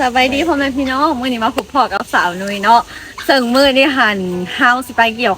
สบายดีพ่อแม่พี่น้อง มื่อนี้มาพบพ่อกับสาวนุ้ยเนาะซึ่งมื่อนี้หันเฮาสิไปเกี่ยว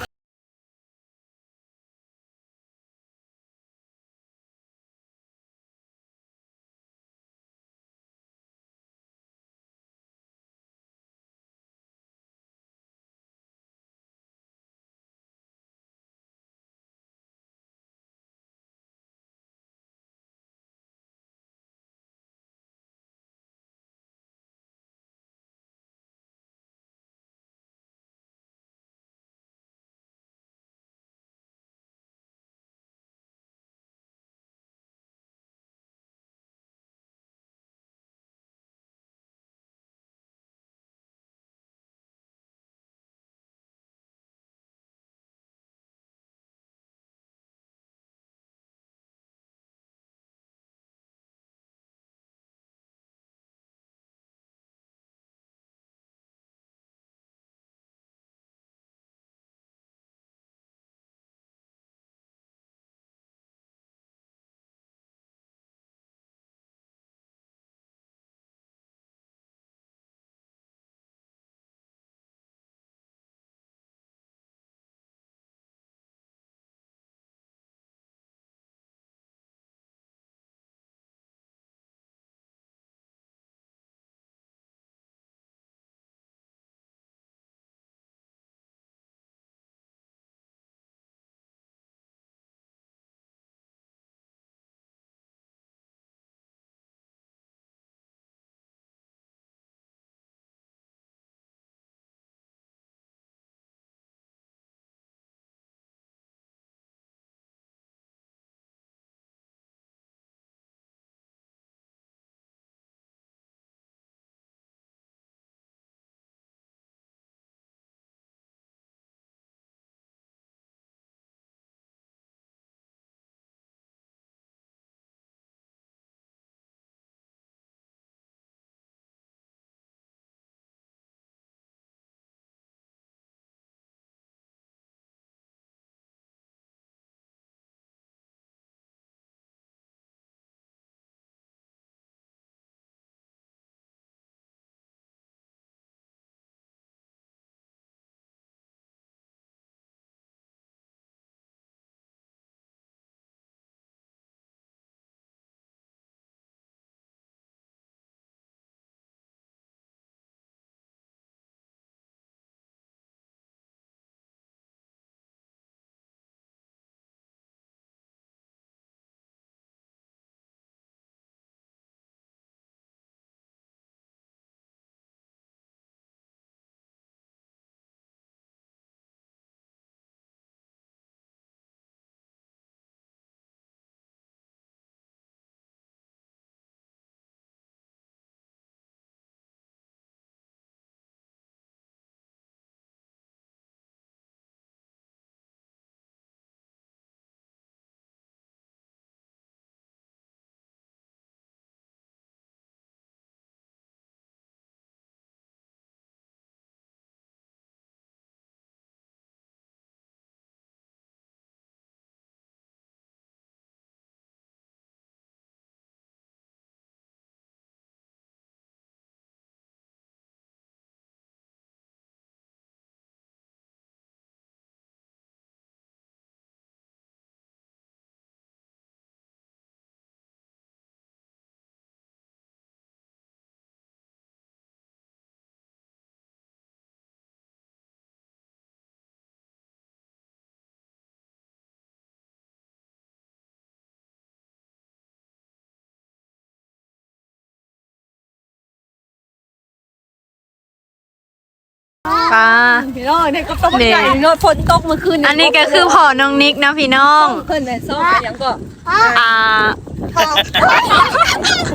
องเนี่ยก็ตกใจเนาะฝนตกเมื่อคืนเยอันนี้ก็คือพ่อน้องนิกนะพี่น้องเพิ่นน่ะซ้อมไปยังก็อ่า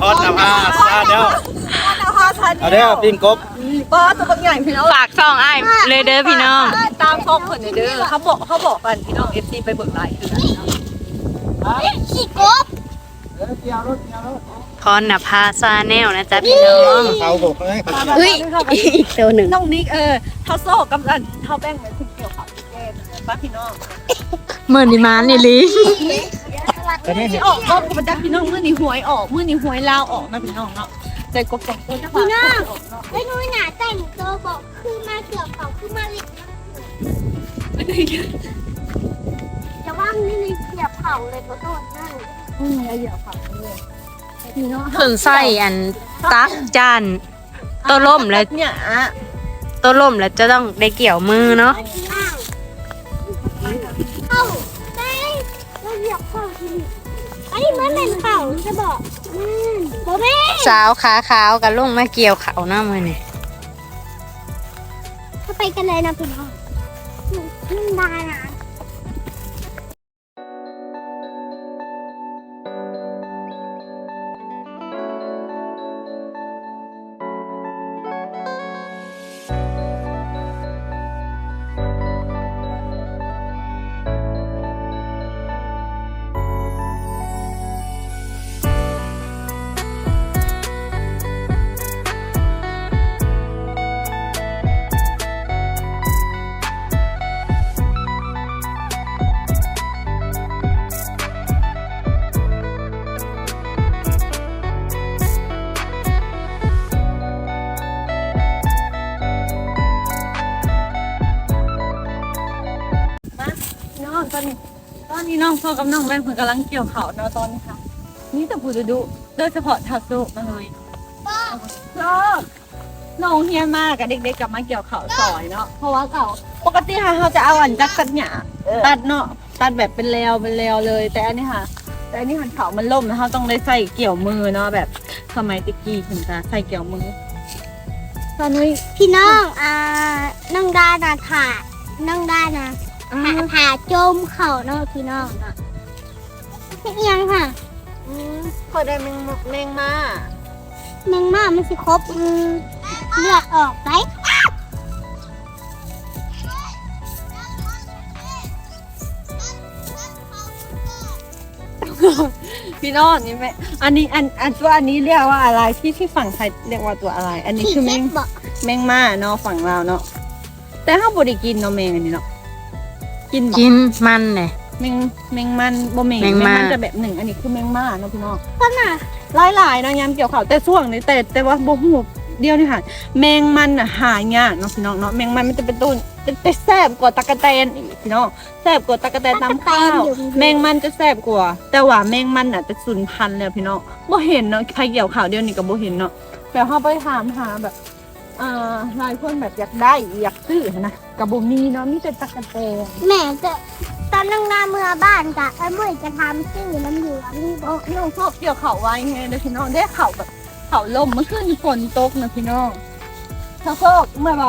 ทอดน้ำอาซาเดียวเอาเอาเดียวปิ้งกบป้าตัวบางอย่างพี่น้องฝากซองอ้ายเลยเด้อพี่น้อง ตามช่องเพิ่นเด้อเขาบอกเขาบอกกันพี่น้อง FC ไปเบิ่งไลน์คือ พรณภาซาแนลนะจ๊ะพี่น้องเขาบอกให้เฮ้ยอีกตัวหนึ่งน้องนิกเออเท่าโซ่กำลังเท่าแป้งเลยคุณเกี่ยวเขาแก้ป้าพี่น้องเมื่อนี้มานี่ลิจะไม่เห็ที่นออกก็มันจักพี่น้องมื้อนี้หวยออกมื้อนี้หวยลาวออกนะพี่น้องเนาะแต่กบสองตัวจะพี่น้องเนาะไอ้นู้นหนาแต่งตัวบอกคือมาเกี่ยวเขาคือมาเล็กจะว่างนี่นี่เกี่ยวเผาเลยก็โดนนั่นอืมอย่าเหยียบค่ะเลย พี่เนาะเพิ่นใส่อันตักจานตัวล่มแล้วเนี่ยอะตัวล่มแล้วจะต้องได้เกี่ยวมือเนาะอ้าวเข้าได้เราเหยียบเผาทีนี้ไอ้เหมือนเป็นเผาจะบอกอืมโบแม่สาวขาขาวกับลงมาเกี่ยวเขาหน้ามือนี่เข้าไปกันเลยนะพี่น้องขึ้นได้นะ อกับน้องแม่เพิ่งกำลังเกี่ยวเขาเนาะตอนนี้ค่ะ นี่แต่ผู้ดูดูโดยเฉพาะทักษุมาเลยชอบน้องเฮียนมากกับเด็กๆกลับมาเกี่ยวเขาสอยเนาะเพราะว่าเขาปกติค่ะเขาจะเอาอันจักรตัดหญ้าตัดเนาะตัดแบบเป็นแลวเป็นแลวเลย แต่อันนี้ค่ะ แต่อันนี้มันเขามันล่มนะเขาต้องได้ใส่เกี่ยวมือเนาะแบบสมัยตะกี้ถึงจะใส่เกี่ยวมือตอนนี้พี่น้องอ่าน้องดานะถ่าน้องดานะอ่าถ่าถ่าจมเข่าเนาะพี่น้องเนาะ อียงค่ะอืมพอได้แมงมุกแมงมาแมงม่ามันสิครบอืมเลือดออกไหมพี่น้องนี่แม่อันนี้อันอันตัวอันนี้เรียกว่าอะไรที่ที่ฝั่งไทยเรียกว่าตัวอะไร อันนี้ขี่คือแมเซ็งตบอกแมงม่าเนาะฝั่งเราวเนาะแต่ถ้าบ่ได้กินเนาะแมงอันนี้เนาะกินบ่กินมันเลย แมงแมงมันบ่แมงแมงม่าจะแบบหนึ่งอันนี้คือแมงม่าเนาะพี่น้องก็น่ะหลายๆเนาะยามเกี่ยวข้าวแต่ช่วงนี้แต่แต่ว่าบ่ฮู้เดียวนี่ค่ะแมงมันน่ะหายากเนาะพี่น้องเนาะแมงมันมันจะเป็นต้นจะจะแซ่บกว่าตะกะแตนอีกพี่น้องแซ่บกว่าตะกะแตนตำข้าวแมงมันจะแซ่บกว่า แต่ว่าแมงมันอะจะสูญพันธุ์แล้วพี่น้องบ่เห็นเนาะใครเกี่ยวข่าวเดียวนี้ก็บ่เห็นเนาะแต่เฮาไปถามหาแบบอ่าหลายคนแบบอยากได้อยากซื้อนะก็บ่มีเนาะมีแต่ตะกะแตนแม่จะ ตอนนั่งหน้าเมื่อบ้านกะไอ้เมื่อยจะทำชื่อน้ำเหลืองนี่บโอ้อกน้องชอบเกี่ยวข่าวไว้ไงเด้อพี่น้องได้ข่าวแบบข่าวลมเมื่อคืนฝนตกนะพี่น้องถ้าโซกเมื่อยบ่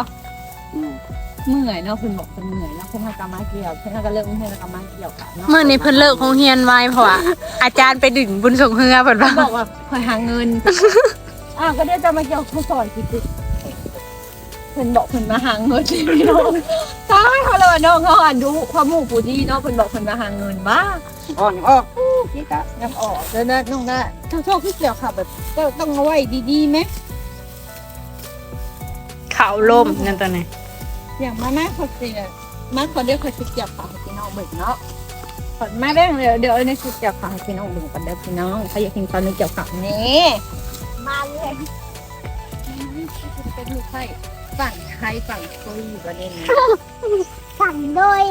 เมื่อยเนาะเพิ่นบอกเพิ่นเมื่อยเนาะเพิ่นทำกรรมาเกี่ยวเพิ่นก็เลิกเพิ่นกรรมาเกี่ยวค่ะเนาะเมื่อนี้เพิ่นเลิกโรงเรียนไว้เพราะว่าอาจารย์ไปดึงบุญส่งเฮือเพิ่นว่าเพิ่นบอกว่าคอยหาเงิน อ้าวก็ได้จะมาเกี่ยวข้าวซอยสิติ เพิ่นบอกเพิ่นมาหาเงินพี่น้องตายเขาเลยว่าน้องเขาอ่านดูความหมู่ผู้ดีเนาะเพิ่นบอกเพิ่นมาหาเงินบ้าอ่อนออกพี่กะยังออกแล้วนะน้องนะถ้าชอบพี่เกี่ยวค่ะแบบก็ต้องเอาไว้ดีๆไหมเขาล่มนั่นตัวไหนอย่างมาแม่คนเสียมาคนเดียวคนสิเกี่ยวค่ะให้พี่น้องเบิ่งเนาะขอมาแบ่งเดี๋ยวเดี๋ยวในสิเกี่ยวค่ะให้พี่น้องเบิ่งกันเด้อพี่น้องใครอยากกินตอนนึงเกี่ยวค่ะนี่มาเลยเป็นลูกไข่ ฝั่งไทยฝั่งคุยอยู่ประเด็นนี้สั่งโดย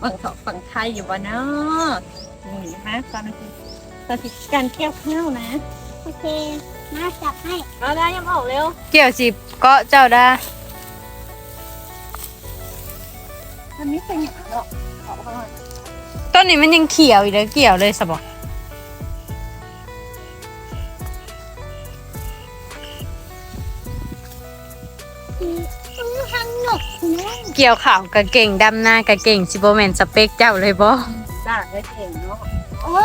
ฝั่งเขาฝั่งไทยอยู่วะเนาะนี่มาตอนนี้ตอนที่การเกี่ยวข้าวนะโอเคมาจับให้เอาได้ยังออกเร็วเกี่ยวสิเก็เจ้าได้อันนี้เป็นอย่างเนาะขอข้างหน่อยต้นนี้มันยังเขียวอยู่เลยเกี่ยวเลยสบออื เกี่ยวข่าวกะเก่งดำหน้ากะเก่งสิบ่แม่นสเปคเจ้าเลยบ่ด่าได้เก่งเนาะโอ้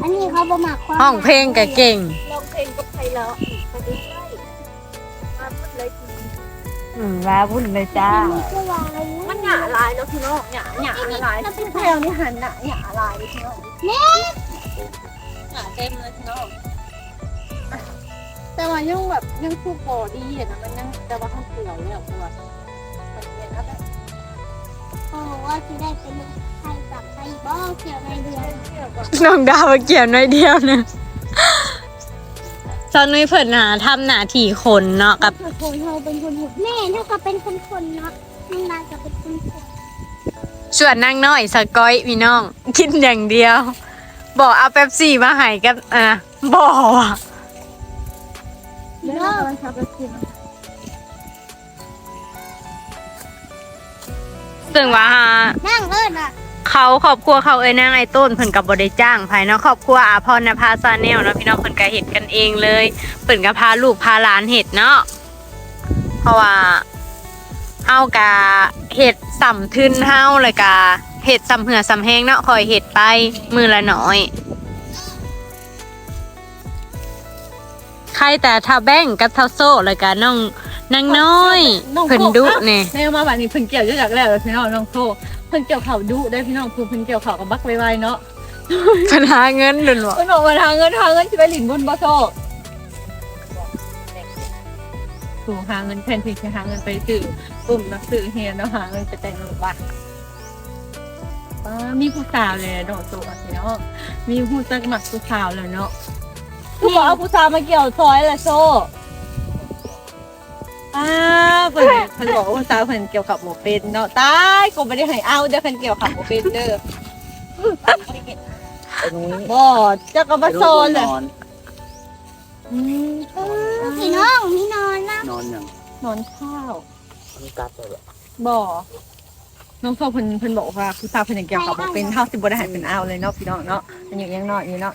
อันนี้เขาประมาทความห้องเพลงกะเก่งลองเพลงกับใครแล้วไปดูเลยมาพูดเลยทีอืมว้าวุ่นเลยจ้า มันก็วางมันหยาลายเนาะพี่น้องหยาหยาลายที่แถวนี่หันหน้าหยาลายเลยพี่น้องเน่หยาเต็มเลยพี่น้องแต่ว่ายังแบบยังคู่พอดีอะนะมันยังแต่ว่าข้างเปลือกเนี่ยตัว โอ้ว่าที่ได้เป็นใครจับใครบ้องเกี่ยวในเดือนเกี่ยวกับน้องดาวมาเกี่ยวน้อยเดียวนึงซอนนุ้ยเพิ่นหาทำหน้าที่คนเนาะกับคนเราเป็นคนหมดแม่เท่ากับเป็นคนคนเนาะน้องนายก็เป็นคนคนส่วนนางน้อยสกอยพี่น้อง กินอย่างเดียว บอกเอาเป๊ปซี่มาให้กันอะบอกอะ เด้อกำลังชาไปกิน ซึ่งว่า นั่งเลิศอะเขาครอบครัวเขาเอ้ยนางไอต้นเพิ่นกับบได้จ้างภายนาะครอบครัวอาพรณภาซาแนลเนาะพี่น้องเพิ่นก็เฮ็ดกันเองเลยเพิ่นก็พาลูกพาหลานเฮ็ดเนาะเพราะว่าเฮากะเฮ็ดสำทึนเฮาเลยกะเฮ็ดสำเหือสำแห้งเนาะคอยเฮ็ดไปมือละน้อยใครแต่ทาแบ้งกับทาโซ่เลยกะน้อง นางน้อยเพิ่นดุเนี่ยแม่มาบัดนี้เพิ่นเกี่ยวอยู่จากแรกเลยพี่น้องน้องโซเพิ่นเกี่ยวเข่าดุได้พี่น้องคือเพิ่นเกี่ยวเข่ากับบักไวๆเนาะปัญหาเงินดุนบ่เพิ่นบอกว่าทางเงินทางเงินสิไปหลินบนบ่โซสู่หาเงินแทนที่จะหาเงินไปซื้อปุ่มนักซื้อเฮียนเนาะหาเงินไปแต่งรถบัตรอ่ามีผู้สาวเลยเนาะโซอะพี่น้องมีผู้สักหมักผู้สาวเลยเนาะกูบอกเอาผู้สาวมาเกี่ยวซอยแหละโซ อ้าวเพิ่นเพิ่นบอกว่าผู้สาวเพิ่นเกี่ยวกับหมูเป็นเนาะตายกูไม่ได้ให้เอาเด้อเพิ่นเกี่ยวกับหมูเป็นเด้อไอ้นุ้ยบ่เจ้าก็มาโซนเลยนอนอืมพี่น้องมีนอนนะนอนอย่างนอนข้าวมันกัดเลยบ่น้องโซเพิ่นเพิ่นบอกว่าผู้สาวเพิ่นยังเกี่ยวกับบ่เป็นเท่าสิบ่ได้ให้เป็นเอาเลยเนาะพี่น้องเนาะมันอยู่ยังน้อยอยู่เนาะ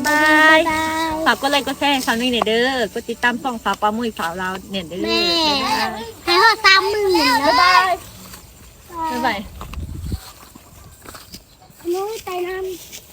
ายบายบายฝากกดไลค์กดแชร์ให้สาวนี่เนี่ยเด้อกดติดตามช่องสาวปลามุ้ยสาวลาวเนี่ยเด้อแม่ให้พ่อสามหมื่นเลยบ๊ายบายบ๊ายบายนุ้ยไตน้ำ